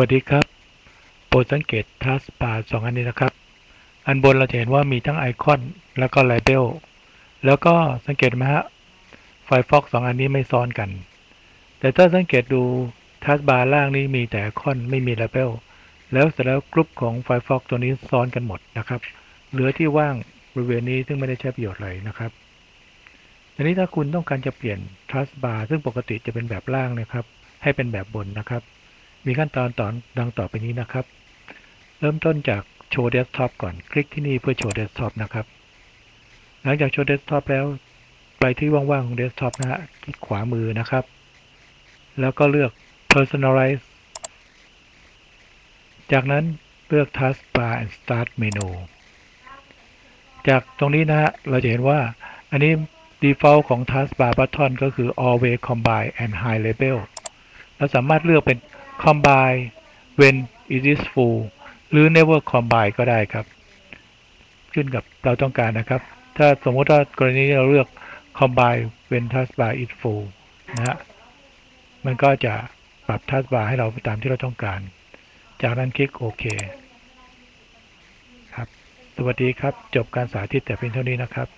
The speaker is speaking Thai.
วัสดีครับ โปรดสังเกตทัสบาร์สองอันนี้นะครับ อันบนเราจะเห็นว่ามีทั้งไอคอนแล้วก็ไลเบล แล้วก็สังเกตไหมฮะ ไฟฟอกสองอันนี้ไม่ซ้อนกัน แต่ถ้าสังเกตดูทัสบาร์ล่างนี้มีแต่ไอคอนไม่มีไลเบล แล้วเสร็จแล้วกรุ๊ปของไฟฟอกตัวนี้ซ้อนกันหมดนะครับ เหลือที่ว่างบริเวณนี้ซึ่งไม่ได้ใช้ประโยชน์เลยนะครับทีนี้ถ้าคุณต้องการจะเปลี่ยนทัสบาร์ซึ่งปกติจะเป็นแบบล่างนะครับ ให้เป็นแบบบนนะครับ มีขั้นตอนตอนดังต่อไปนี้นะครับ เริ่มต้นจากโชว์เดสก์ท็อปก่อน คลิกที่นี่เพื่อโชว์เดสก์ท็อปนะครับ หลังจากโชว์เดสก์ท็อปแล้ว ไปที่ว่างๆของเดสก์ท็อปนะฮะ คลิกขวามือนะครับ แล้วก็เลือก personalize จากนั้นเลือก taskbar and start menu จากตรงนี้นะฮะ เราจะเห็นว่า อันนี้ default ของ taskbar button ก็คือ always combine and high label เราสามารถเลือกเป็น combine when it is full หรือ never combine ก็ได้ครับ ขึ้นกับเราต้องการนะครับ ถ้าสมมติว่ากรณีเราเลือก combine when taskbar is full นะฮะ มันก็จะปรับ taskbar ให้เราไปตามที่เราต้องการ จากนั้นคลิกโอเคครับ สวัสดีครับ จบการสาธิตแต่เพียงเท่านี้นะครับ